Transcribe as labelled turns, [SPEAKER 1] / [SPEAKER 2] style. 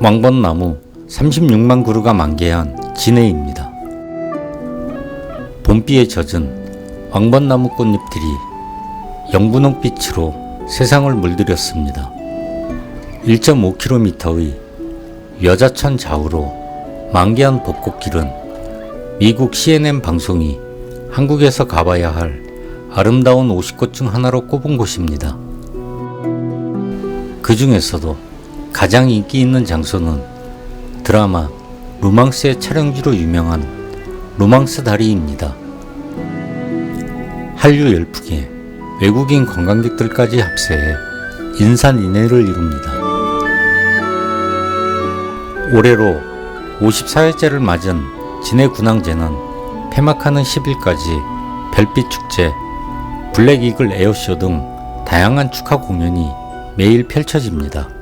[SPEAKER 1] 왕벚나무 36만 그루가 만개한 진해입니다. 봄비에 젖은 왕벚나무 꽃잎들이 영분홍빛으로 세상을 물들였습니다. 1.5km의 여자천 좌우로 만개한 벚꽃길은 미국 CNN 방송이 한국에서 가봐야 할 아름다운 50곳 중 하나로 꼽은 곳입니다. 그 중에서도 가장 인기 있는 장소는 드라마 로망스의 촬영지로 유명한 로망스 다리입니다. 한류 열풍에 외국인 관광객들까지 합세해 인산인해를 이룹니다. 올해로 54회째를 맞은 진해군항제는 폐막하는 10일까지 별빛 축제, 블랙 이글 에어쇼 등 다양한 축하 공연이 매일 펼쳐집니다.